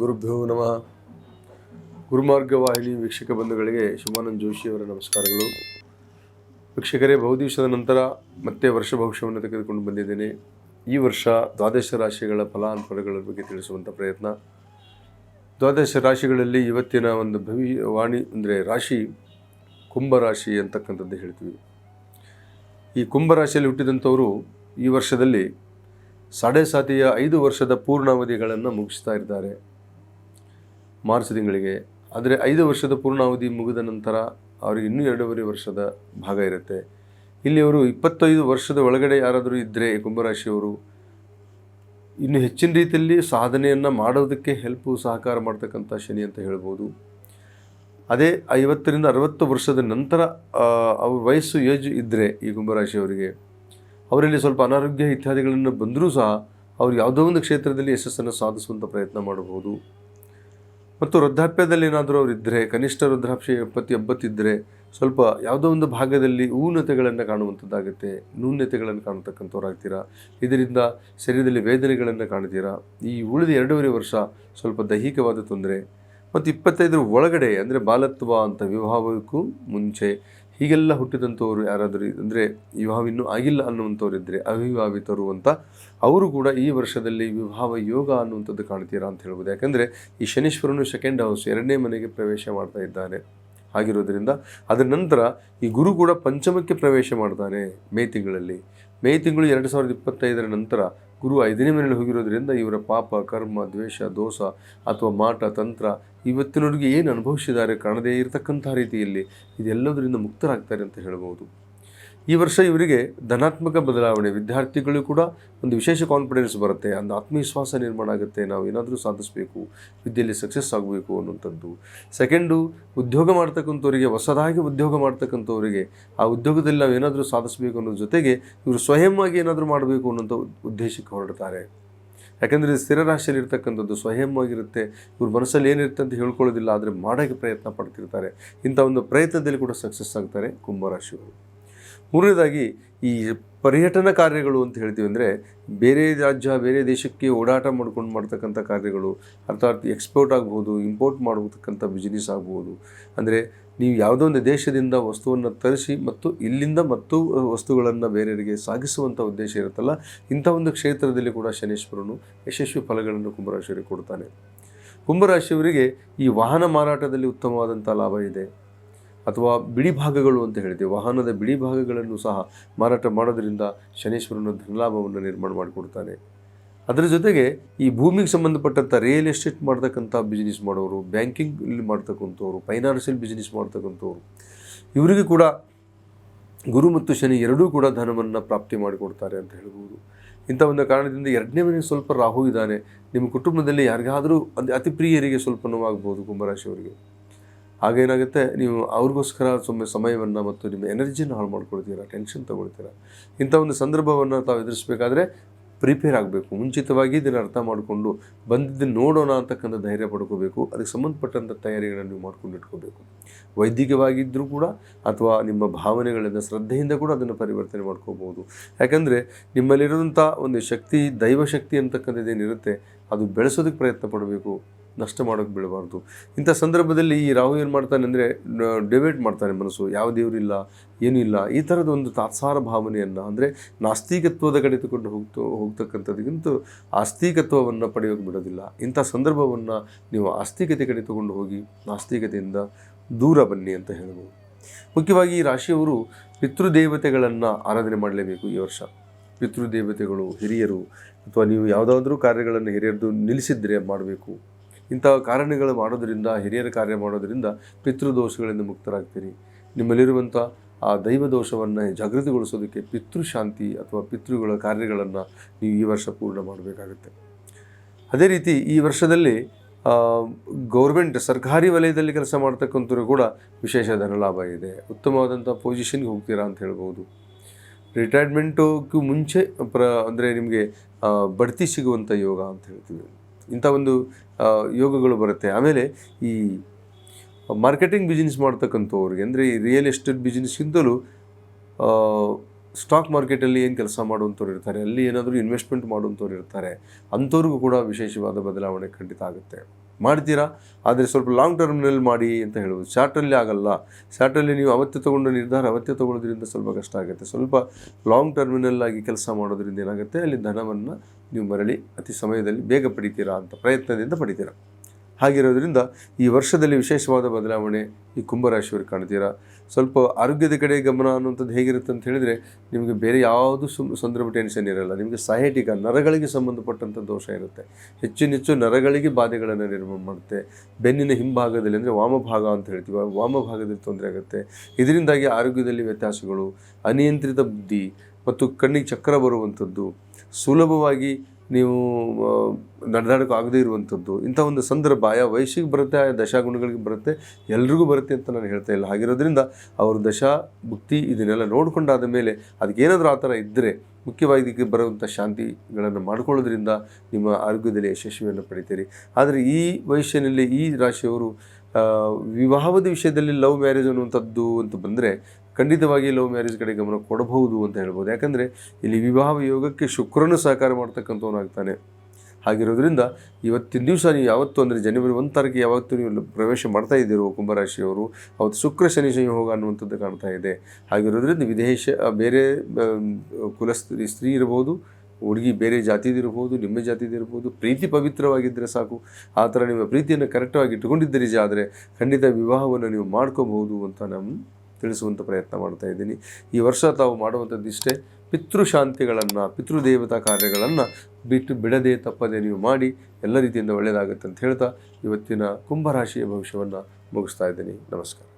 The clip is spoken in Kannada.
ಗುರುಭ್ಯೋ ನಮಃ. ಗುರುಮಾರ್ಗ ವಾಹಿನಿ ವೀಕ್ಷಕ ಬಂಧುಗಳಿಗೆ ಶಿವಾನಂದ್ ಜೋಶಿಯವರ ನಮಸ್ಕಾರಗಳು. ವೀಕ್ಷಕರೇ ಬಹುದಿವಸದ ನಂತರ ಮತ್ತೆ ವರ್ಷ ಭವಿಷ್ಯವನ್ನು ತೆಗೆದುಕೊಂಡು ಬಂದಿದ್ದೇನೆ. ಈ ವರ್ಷ ದ್ವಾದಶ ರಾಶಿಗಳ ಫಲಾನುಫಲಗಳ ಬಗ್ಗೆ ತಿಳಿಸುವಂಥ ಪ್ರಯತ್ನ. ದ್ವಾದಶ ರಾಶಿಗಳಲ್ಲಿ ಇವತ್ತಿನ ಒಂದು ಭವಿ ವಾಣಿ ಅಂದರೆ ರಾಶಿ ಕುಂಭರಾಶಿ ಅಂತಕ್ಕಂಥದ್ದು ಹೇಳ್ತೀವಿ. ಈ ಕುಂಭರಾಶಿಯಲ್ಲಿ ಹುಟ್ಟಿದಂಥವರು ಈ ವರ್ಷದಲ್ಲಿ ಸಾಡೆ ಸಾತಿಯ ಐದು ವರ್ಷದ ಪೂರ್ಣಾವಧಿಗಳನ್ನು ಮುಗಿಸ್ತಾ ಇದ್ದಾರೆ. ಮಾರ್ಚ್ ತಿಂಗಳಿಗೆ. ಆದರೆ ಐದು ವರ್ಷದ ಪೂರ್ಣಾವಧಿ ಮುಗಿದ ನಂತರ ಅವರಿಗೆ ಇನ್ನೂ ಎರಡೂವರೆ ವರ್ಷದ ಭಾಗ ಇರುತ್ತೆ. ಇಲ್ಲಿ ಅವರು ಇಪ್ಪತ್ತೈದು ವರ್ಷದ ಒಳಗಡೆ ಯಾರಾದರೂ ಇದ್ದರೆ ಕುಂಭರಾಶಿಯವರು, ಇನ್ನು ಹೆಚ್ಚಿನ ರೀತಿಯಲ್ಲಿ ಸಾಧನೆಯನ್ನು ಮಾಡೋದಕ್ಕೆ ಹೆಲ್ಪ್ ಸಹಕಾರ ಮಾಡ್ತಕ್ಕಂಥ ಶನಿ ಅಂತ ಹೇಳ್ಬೋದು. ಅದೇ ಐವತ್ತರಿಂದ ಅರವತ್ತು ವರ್ಷದ ನಂತರ ಅವ್ರ ವಯಸ್ಸು ಏಜ್ ಇದ್ದರೆ ಈ ಕುಂಭರಾಶಿಯವರಿಗೆ, ಅವರಲ್ಲಿ ಸ್ವಲ್ಪ ಅನಾರೋಗ್ಯ ಇತ್ಯಾದಿಗಳನ್ನು ಬಂದರೂ ಸಹ ಅವರು ಯಾವುದೋ ಒಂದು ಕ್ಷೇತ್ರದಲ್ಲಿ ಯಶಸ್ಸನ್ನು ಸಾಧಿಸುವಂಥ ಪ್ರಯತ್ನ ಮಾಡಬಹುದು. ಮತ್ತು ವೃದ್ಧಾಪ್ಯದಲ್ಲಿ ಏನಾದರೂ ಅವರು ಇದ್ದರೆ ಕನಿಷ್ಠ ವೃದ್ಧಾಪ್ಯ ಎಪ್ಪತ್ತು ಎಂಬತ್ತಿದ್ದರೆ ಸ್ವಲ್ಪ ಯಾವುದೋ ಒಂದು ಭಾಗದಲ್ಲಿ ಊನತೆಗಳನ್ನು ಕಾಣುವಂಥದ್ದಾಗುತ್ತೆ ನ್ಯೂನ್ಯತೆಗಳನ್ನು ಕಾಣತಕ್ಕಂಥವ್ರಾಗ್ತೀರಾ? ಇದರಿಂದ ಶರೀರದಲ್ಲಿ ವೇದನೆಗಳನ್ನು ಕಾಣ್ತೀರಾ? ಈ ಉಳಿದ ಎರಡೂವರೆ ವರ್ಷ ಸ್ವಲ್ಪ ದೈಹಿಕವಾದ ತೊಂದರೆ. ಮತ್ತು ಇಪ್ಪತ್ತೈದರ ಒಳಗಡೆ ಅಂದರೆ ಬಾಲತ್ವ ಅಂತ ವಿವಾಹಕ್ಕೂ ಮುಂಚೆ ಹೀಗೆಲ್ಲ ಹುಟ್ಟಿದಂಥವ್ರು ಯಾರಾದರೂ ಅಂದರೆ ವಿವಾಹ ಇನ್ನೂ ಆಗಿಲ್ಲ ಅನ್ನುವಂಥವ್ರು ಇದ್ದರೆ ಅವಿವಾಹಿತರು ಅಂತ ಅವರು ಕೂಡ ಈ ವರ್ಷದಲ್ಲಿ ವಿವಾಹ ಯೋಗ ಅನ್ನುವಂಥದ್ದು ಕಾಣ್ತೀರಾ ಅಂತ ಹೇಳ್ಬೋದು. ಯಾಕೆಂದರೆ ಈ ಶನೀಶ್ವರನು ಸೆಕೆಂಡ್ ಹೌಸ್ ಎರಡನೇ ಮನೆಗೆ ಪ್ರವೇಶ ಮಾಡ್ತಾ ಇದ್ದಾನೆ. ಆಗಿರೋದ್ರಿಂದ ಅದರ ನಂತರ ಈ ಗುರು ಕೂಡ ಪಂಚಮಕ್ಕೆ ಪ್ರವೇಶ ಮಾಡ್ತಾನೆ ಮೇ ತಿಂಗಳಲ್ಲಿ. ಮೇ ತಿಂಗಳು ಎರಡು ಸಾವಿರದ ಇಪ್ಪತ್ತೈದರ ನಂತರ ಗುರು ಐದನೇ ಮನೆಯಲ್ಲಿ ಹೋಗಿರೋದ್ರಿಂದ ಇವರ ಪಾಪ, ಕರ್ಮ, ದ್ವೇಷ, ದೋಷ ಅಥವಾ ಮಾಟ, ತಂತ್ರ ಇವತ್ತಿನವರೆಗೆ ಏನು ಅನುಭವಿಸಿದ್ದಾರೆ ಕಾಣದೇ ಇರತಕ್ಕಂಥ ರೀತಿಯಲ್ಲಿ ಇದೆಲ್ಲದರಿಂದ ಮುಕ್ತರಾಗ್ತಾರೆ ಅಂತ ಹೇಳಬಹುದು. ಈ ವರ್ಷ ಇವರಿಗೆ ಧನಾತ್ಮಕ ಬದಲಾವಣೆ, ವಿದ್ಯಾರ್ಥಿಗಳು ಕೂಡ ಒಂದು ವಿಶೇಷ ಕಾನ್ಫಿಡೆನ್ಸ್ ಬರುತ್ತೆ, ಒಂದು ಆತ್ಮವಿಶ್ವಾಸ ನಿರ್ಮಾಣ ಆಗುತ್ತೆ, ನಾವು ಏನಾದರೂ ಸಾಧಿಸಬೇಕು, ವಿದ್ಯೆಯಲ್ಲಿ ಸಕ್ಸಸ್ ಆಗಬೇಕು ಅನ್ನುವಂಥದ್ದು. ಸೆಕೆಂಡು ಉದ್ಯೋಗ ಮಾಡ್ತಕ್ಕಂಥವರಿಗೆ, ಹೊಸದಾಗಿ ಉದ್ಯೋಗ ಮಾಡ್ತಕ್ಕಂಥವರಿಗೆ, ಆ ಉದ್ಯೋಗದಲ್ಲಿ ನಾವು ಏನಾದರೂ ಸಾಧಿಸಬೇಕು ಅನ್ನೋ ಜೊತೆಗೆ ಇವರು ಸ್ವಯಂವಾಗಿ ಏನಾದರೂ ಮಾಡಬೇಕು ಅನ್ನೋಂಥ ಉದ್ದೇಶಕ್ಕೆ ಹೊರಡ್ತಾರೆ. ಯಾಕಂದರೆ ಸ್ಥಿರ ರಾಶಿಯಲ್ಲಿ ಇರ್ತಕ್ಕಂಥದ್ದು ಸ್ವಯಂವಾಗಿರುತ್ತೆ. ಇವ್ರ ಮನಸ್ಸಲ್ಲಿ ಏನಿರುತ್ತೆ ಅಂತ ಹೇಳ್ಕೊಳ್ಳೋದಿಲ್ಲ, ಆದರೆ ಮಾಡೋಕ್ಕೆ ಪ್ರಯತ್ನ ಪಡ್ತಿರ್ತಾರೆ. ಇಂಥ ಒಂದು ಪ್ರಯತ್ನದಲ್ಲಿ ಕೂಡ ಸಕ್ಸಸ್ ಆಗ್ತಾರೆ ಕುಂಭರಾಶಿಯವರು ಮೂರನೇದಾಗಿ ಈ ಪರ್ಯಟನ ಕಾರ್ಯಗಳು ಅಂತ ಹೇಳ್ತೀವಿ ಅಂದರೆ ಬೇರೆ ರಾಜ್ಯ, ಬೇರೆ ದೇಶಕ್ಕೆ ಓಡಾಟ ಮಾಡ್ಕೊಂಡು ಮಾಡ್ತಕ್ಕಂಥ ಕಾರ್ಯಗಳು, ಅರ್ಥಾತ್ ಎಕ್ಸ್ಪೋರ್ಟ್ ಆಗ್ಬೋದು ಇಂಪೋರ್ಟ್ ಮಾಡತಕ್ಕಂಥ ಬಿಸ್ನೆಸ್ ಆಗ್ಬೋದು. ಅಂದರೆ ನೀವು ಯಾವುದೋ ಒಂದು ದೇಶದಿಂದ ವಸ್ತುವನ್ನು ತರಿಸಿ ಮತ್ತು ಇಲ್ಲಿಂದ ಮತ್ತು ವಸ್ತುಗಳನ್ನು ಬೇರೆಯವರಿಗೆ ಸಾಗಿಸುವಂಥ ಉದ್ದೇಶ ಇರುತ್ತಲ್ಲ, ಇಂಥ ಒಂದು ಕ್ಷೇತ್ರದಲ್ಲಿ ಕೂಡ ಶನೀಶ್ವರನು ಯಶಸ್ವಿ ಫಲಗಳನ್ನು ಕುಂಭರಾಶಿಯವರಿಗೆ ಕೊಡ್ತಾನೆ. ಕುಂಭರಾಶಿಯವರಿಗೆ ಈ ವಾಹನ ಮಾರಾಟದಲ್ಲಿ ಉತ್ತಮವಾದಂಥ ಲಾಭ ಇದೆ. ಅಥವಾ ಬಿಡಿ ಭಾಗಗಳು ಅಂತ ಹೇಳ್ತೀವಿ ವಾಹನದ ಬಿಡಿ ಭಾಗಗಳನ್ನು ಸಹ ಮಾರಾಟ ಮಾಡೋದರಿಂದ ಶನೀಶ್ವರನ ಧನಲಾಭವನ್ನು ನಿರ್ಮಾಣ ಮಾಡಿಕೊಡ್ತಾನೆ. ಅದರ ಜೊತೆಗೆ ಈ ಭೂಮಿಗೆ ಸಂಬಂಧಪಟ್ಟಂಥ ರಿಯಲ್ ಎಸ್ಟೇಟ್ ಮಾಡ್ತಕ್ಕಂಥ ಬಿಸ್ನೆಸ್ ಮಾಡೋರು ಬ್ಯಾಂಕಿಂಗ್ ಮಾಡ್ತಕ್ಕಂಥವ್ರು ಫೈನಾನ್ಷಿಯಲ್ ಬಿಸ್ನೆಸ್ ಮಾಡ್ತಕ್ಕಂಥವ್ರು, ಇವರಿಗೆ ಕೂಡ ಗುರು ಮತ್ತು ಶನಿ ಎರಡೂ ಕೂಡ ಧನವನ್ನು ಪ್ರಾಪ್ತಿ ಮಾಡಿಕೊಡ್ತಾರೆ ಅಂತ ಹೇಳ್ಬೋದು. ಇಂಥ ಒಂದು ಕಾರಣದಿಂದ ಎರಡನೇ ಮನೆಗೆ ಸ್ವಲ್ಪ ರಾಹು ಇದ್ದಾನೆ. ನಿಮ್ಮ ಕುಟುಂಬದಲ್ಲಿ ಯಾರಿಗಾದರೂ ಅತಿ ಪ್ರಿಯರಿಗೆ ಸ್ವಲ್ಪ ನೋವಾಗ್ಬೋದು ಕುಂಭರಾಶಿಯವರಿಗೆ. ಆಗೇನಾಗುತ್ತೆ ನೀವು ಅವ್ರಿಗೋಸ್ಕರ ಸುಮ್ಮನೆ ಸಮಯವನ್ನು ಮತ್ತು ನಿಮ್ಮ ಎನರ್ಜಿನ ಹಾಳು ಮಾಡ್ಕೊಳ್ತೀರಾ, ಟೆನ್ಷನ್ ತೊಗೊಳ್ತೀರಾ? ಇಂಥ ಒಂದು ಸಂದರ್ಭವನ್ನು ತಾವು ಎದುರಿಸಬೇಕಾದ್ರೆ ಪ್ರಿಪೇರ್ ಆಗಬೇಕು. ಮುಂಚಿತವಾಗಿ ಇದನ್ನು ಅರ್ಥ ಮಾಡಿಕೊಂಡು ಬಂದಿದ್ದನ್ನು ನೋಡೋಣ ಅಂತಕ್ಕಂಥ ಧೈರ್ಯ ಪಡ್ಕೋಬೇಕು. ಅದಕ್ಕೆ ಸಂಬಂಧಪಟ್ಟಂಥ ತಯಾರಿಗಳನ್ನು ನೀವು ಮಾಡ್ಕೊಂಡು ಇಟ್ಕೋಬೇಕು. ವೈದ್ಯಕೀಯವಾಗಿದ್ದರೂ ಕೂಡ ಅಥವಾ ನಿಮ್ಮ ಭಾವನೆಗಳಿಂದ, ಶ್ರದ್ಧೆಯಿಂದ ಕೂಡ ಅದನ್ನು ಪರಿವರ್ತನೆ ಮಾಡ್ಕೋಬೋದು ಯಾಕಂದರೆ ನಿಮ್ಮಲ್ಲಿರುವಂಥ ಒಂದು ಶಕ್ತಿ, ದೈವಶಕ್ತಿ ಅಂತಕ್ಕಂಥದ್ದೇನಿರುತ್ತೆ ಅದು ಬೆಳೆಸೋದಕ್ಕೆ ಪ್ರಯತ್ನ ಪಡಬೇಕು. ನಷ್ಟ ಮಾಡೋಕ್ಕೆ ಬಿಡಬಾರ್ದು ಇಂಥ ಸಂದರ್ಭದಲ್ಲಿ ಈ ರಾಹು ಏನು ಮಾಡ್ತಾನೆ ಅಂದರೆ ಡಿಬೇಟ್ ಮಾಡ್ತಾನೆ ಮನಸ್ಸು, ಯಾವ ದೇವರಿಲ್ಲ ಏನೂ ಇಲ್ಲ, ಈ ಥರದ ಒಂದು ತಾತ್ಸಾರ ಭಾವನೆಯನ್ನು, ಅಂದರೆ ನಾಸ್ತಿಕತ್ವದ ಕಡೆ ತಗೊಂಡು ಹೋಗ್ತು ಹೋಗ್ತಕ್ಕಂಥದ್ದಕ್ಕಿಂತ ಆಸ್ತಿಕತ್ವವನ್ನು ಪಡೆಯೋಕೆ ಬಿಡೋದಿಲ್ಲ. ಇಂಥ ಸಂದರ್ಭವನ್ನು ನೀವು ಆಸ್ತಿಕತೆ ಕಡೆ ತಗೊಂಡು ಹೋಗಿ, ನಾಸ್ತಿಕತೆಯಿಂದ ದೂರ ಬನ್ನಿ ಅಂತ ಹೇಳ್ಬೋದು. ಮುಖ್ಯವಾಗಿ ಈ ರಾಶಿಯವರು ಪಿತೃದೇವತೆಗಳನ್ನು ಆರಾಧನೆ ಮಾಡಲೇಬೇಕು ಈ ವರ್ಷ. ಪಿತೃದೇವತೆಗಳು ಹಿರಿಯರು, ಅಥವಾ ನೀವು ಯಾವುದಾದ್ರೂ ಕಾರ್ಯಗಳನ್ನು ಹಿರಿಯರದು ನಿಲ್ಲಿಸಿದ್ರೆ ಮಾಡಬೇಕು. ಇಂಥ ಕಾರಣಗಳು ಮಾಡೋದರಿಂದ, ಹಿರಿಯರ ಕಾರ್ಯ ಮಾಡೋದರಿಂದ ಪಿತೃದೋಷಗಳಿಂದ ಮುಕ್ತರಾಗ್ತೀರಿ. ನಿಮ್ಮಲ್ಲಿರುವಂಥ ಆ ದೈವ ದೋಷವನ್ನು ಜಾಗೃತಿಗೊಳಿಸೋದಕ್ಕೆ ಪಿತೃಶಾಂತಿ ಅಥವಾ ಪಿತೃಗಳ ಕಾರ್ಯಗಳನ್ನು ನೀವು ಈ ವರ್ಷ ಪೂರ್ಣ ಮಾಡಬೇಕಾಗುತ್ತೆ. ಅದೇ ರೀತಿ ಈ ವರ್ಷದಲ್ಲಿ ಗೌರ್ಮೆಂಟ್ ಸರ್ಕಾರಿ ವಲಯದಲ್ಲಿ ಕೆಲಸ ಮಾಡ್ತಕ್ಕಂಥವ್ರು ಕೂಡ ವಿಶೇಷ ಧನಲಾಭ ಇದೆ. ಉತ್ತಮವಾದಂಥ ಪೊಸಿಷನ್ಗೆ ಹೋಗ್ತೀರಾ ಅಂತ ಹೇಳ್ಬೋದು. ರಿಟೈರ್ಮೆಂಟುಗೂ ಮುಂಚೆ ಪ್ರ, ಅಂದರೆ ನಿಮಗೆ ಬಡ್ತಿ ಸಿಗುವಂಥ ಯೋಗ ಅಂತ ಹೇಳ್ತೀವಿ. ಇಂಥ ಒಂದು ಯೋಗಗಳು ಬರುತ್ತೆ. ಆಮೇಲೆ ಈ ಮಾರ್ಕೆಟಿಂಗ್ ಬಿಸ್ನೆಸ್ ಮಾಡ್ತಕ್ಕಂಥವ್ರಿಗೆ ಅಂದರೆ ಈ ರಿಯಲ್ ಎಸ್ಟೇಟ್ ಬಿಸ್ನೆಸ್ಗಿಂತಲೂ ಸ್ಟಾಕ್ ಮಾರ್ಕೆಟಲ್ಲಿ ಏನು ಕೆಲಸ ಮಾಡುವಂಥವ್ರು ಇರ್ತಾರೆ, ಅಲ್ಲಿ ಏನಾದರೂ ಇನ್ವೆಸ್ಟ್ಮೆಂಟ್ ಮಾಡುವಂಥವ್ರು ಇರ್ತಾರೆ, ಅಂಥವ್ರಿಗೂ ಕೂಡ ವಿಶೇಷವಾದ ಬದಲಾವಣೆ ಖಂಡಿತ ಆಗುತ್ತೆ. ಮಾಡ್ತೀರಾ? ಆದರೆ ಸ್ವಲ್ಪ ಲಾಂಗ್ ಟರ್ಮ್ನಲ್ಲಿ ಮಾಡಿ ಅಂತ ಹೇಳ್ಬೋದು ಶಾರ್ಟಲ್ಲಿ ಆಗಲ್ಲ. ಶಾರ್ಟಲ್ಲಿ ನೀವು ಅವತ್ತೆ ತೊಗೊಂಡ ನಿರ್ಧಾರ ಅವತ್ತೆ ತೊಗೊಳೋದ್ರಿಂದ ಸ್ವಲ್ಪ ಕಷ್ಟ ಆಗುತ್ತೆ. ಸ್ವಲ್ಪ ಲಾಂಗ್ ಟರ್ಮಿನಲ್ಲಾಗಿ ಕೆಲಸ ಮಾಡೋದ್ರಿಂದ ಏನಾಗುತ್ತೆ? ಅಲ್ಲಿ ಧನವನ್ನು ನೀವು ಮರಳಿ ಅತಿ ಸಮಯದಲ್ಲಿ ಬೇಗ ಪಡಿತೀರಾ ಅಂತ ಪ್ರಯತ್ನದಿಂದ ಪಡಿತೀರಾ? ಹಾಗಿರೋದ್ರಿಂದ ಈ ವರ್ಷದಲ್ಲಿ ವಿಶೇಷವಾದ ಬದಲಾವಣೆ ಈ ಕುಂಭರಾಶಿಯವರು ಕಾಣ್ತೀರಾ? ಸ್ವಲ್ಪ ಆರೋಗ್ಯದ ಕಡೆ ಗಮನ ಅನ್ನುವಂಥದ್ದು ಹೇಗಿರುತ್ತೆ ಅಂತ ಹೇಳಿದರೆ ನಿಮಗೆ ಬೇರೆ ಯಾವುದು ಸುಮ್ ಸಂದರ್ಭ ಟೆನ್ಷನ್ ಇರಲ್ಲ. ನಿಮಗೆ ಸಹೇಟಿಕ ನರಗಳಿಗೆ ಸಂಬಂಧಪಟ್ಟಂಥ ದೋಷ ಇರುತ್ತೆ. ಹೆಚ್ಚಿನೆಚ್ಚು ನರಗಳಿಗೆ ಬಾಧೆಗಳನ್ನು ನಿರ್ಮಾಣ ಮಾಡುತ್ತೆ. ಬೆನ್ನಿನ ಹಿಂಭಾಗದಲ್ಲಿ ಅಂದರೆ ವಾಮಭಾಗ ಅಂತ ಹೇಳ್ತೀವಿ, ವಾಮಭಾಗದಲ್ಲಿ ತೊಂದರೆ ಆಗುತ್ತೆ. ಇದರಿಂದಾಗಿ ಆರೋಗ್ಯದಲ್ಲಿ ವ್ಯತ್ಯಾಸಗಳು, ಅನಿಯಂತ್ರಿತ ಬುದ್ಧಿ ಮತ್ತು ಕಣ್ಣಿಗೆ ಚಕ್ರ ಬರುವಂಥದ್ದು, ಸುಲಭವಾಗಿ ನೀವು ನಡೆದಾಡೋಕೆ ಆಗದೇ ಇರುವಂಥದ್ದು, ಇಂಥ ಒಂದು ಸಂದರ್ಭ, ಆಯಾ ವಯಸ್ಸಿಗೆ ಬರುತ್ತೆ, ಆಯಾ ದಶಾಗುಣಗಳಿಗೆ ಬರುತ್ತೆ, ಎಲ್ರಿಗೂ ಬರುತ್ತೆ ಅಂತ ನಾನು ಹೇಳ್ತಾ ಇಲ್ಲ. ಹಾಗಿರೋದ್ರಿಂದ ಅವರು ದಶಾ ಭುಕ್ತಿ ಇದನ್ನೆಲ್ಲ ನೋಡಿಕೊಂಡಾದ ಮೇಲೆ ಅದಕ್ಕೇನಾದರೂ ಆ ಥರ ಇದ್ದರೆ ಮುಖ್ಯವಾಗಿ ಇದಕ್ಕೆ ಬರುವಂಥ ಶಾಂತಿಗಳನ್ನು ಮಾಡ್ಕೊಳ್ಳೋದ್ರಿಂದ ನಿಮ್ಮ ಆರೋಗ್ಯದಲ್ಲಿ ಯಶಸ್ವಿಯನ್ನು ಪಡಿತೀರಿ. ಆದರೆ ಈ ವಯಸ್ಸಿನಲ್ಲಿ ಈ ರಾಶಿಯವರು ವಿವಾಹದ ವಿಷಯದಲ್ಲಿ ಲವ್ ಮ್ಯಾರೇಜ್ ಅನ್ನುವಂಥದ್ದು ಅಂತ ಬಂದರೆ ಖಂಡಿತವಾಗಿ ಲವ್ ಮ್ಯಾರೇಜ್ ಕಡೆ ಗಮನ ಕೊಡಬಹುದು ಅಂತ ಹೇಳ್ಬೋದು. ಯಾಕಂದರೆ ಇಲ್ಲಿ ವಿವಾಹ ಯೋಗಕ್ಕೆ ಶುಕ್ರನು ಸಹಕಾರ ಮಾಡ್ತಕ್ಕಂಥವನಾಗ್ತಾನೆ. ಹಾಗಿರೋದ್ರಿಂದ ಇವತ್ತಿನ ದಿವಸ ನೀವು ಯಾವತ್ತು ಅಂದರೆ ಜನವರಿ ಒಂದು ತಾರೀಕು ಯಾವತ್ತು ನೀವು ಪ್ರವೇಶ ಮಾಡ್ತಾ ಇದ್ದೀರೋ ಕುಂಭರಾಶಿಯವರು, ಅವತ್ತು ಶುಕ್ರ ಶನಿ ಸಂಯೋಗ ಅನ್ನುವಂಥದ್ದು ಕಾಣ್ತಾ ಇದೆ. ಹಾಗಿರೋದ್ರಿಂದ ವಿದೇಶ ಬೇರೆ ಕುಲ ಸ್ತ್ರೀ ಸ್ತ್ರೀ ಇರ್ಬೋದು, ಹುಡುಗಿ ಬೇರೆ ಜಾತಿದಿರ್ಬೋದು ನಿಮ್ಮ ಜಾತಿದಿರ್ಬೋದು ಪ್ರೀತಿ ಪವಿತ್ರವಾಗಿದ್ದರೆ ಸಾಕು. ಆ ಥರ ನಿಮ್ಮ ಪ್ರೀತಿಯನ್ನು ಕರೆಕ್ಟಾಗಿ ಇಟ್ಕೊಂಡಿದ್ದೀರಿ ಆದರೆ ಖಂಡಿತ ವಿವಾಹವನ್ನು ನೀವು ಮಾಡ್ಕೋಬಹುದು ಅಂತ ನಾನು ತಿಳಿಸುವಂಥ ಪ್ರಯತ್ನ ಮಾಡ್ತಾ ಇದ್ದೀನಿ. ಈ ವರ್ಷ ತಾವು ಮಾಡುವಂಥದ್ದು ಇಷ್ಟೇ, ಪಿತೃಶಾಂತಿಗಳನ್ನು, ಪಿತೃದೇವತಾ ಕಾರ್ಯಗಳನ್ನು ಬಿಟ್ಟು ಬಿಡದೆ ತಪ್ಪದೆ ನೀವು ಮಾಡಿ, ಎಲ್ಲ ರೀತಿಯಿಂದ ಒಳ್ಳೆಯದಾಗುತ್ತೆ ಅಂತ ಹೇಳ್ತಾ ಇವತ್ತಿನ ಕುಂಭರಾಶಿಯ ಭವಿಷ್ಯವನ್ನು ಮುಗಿಸ್ತಾ ಇದ್ದೀನಿ. ನಮಸ್ಕಾರ.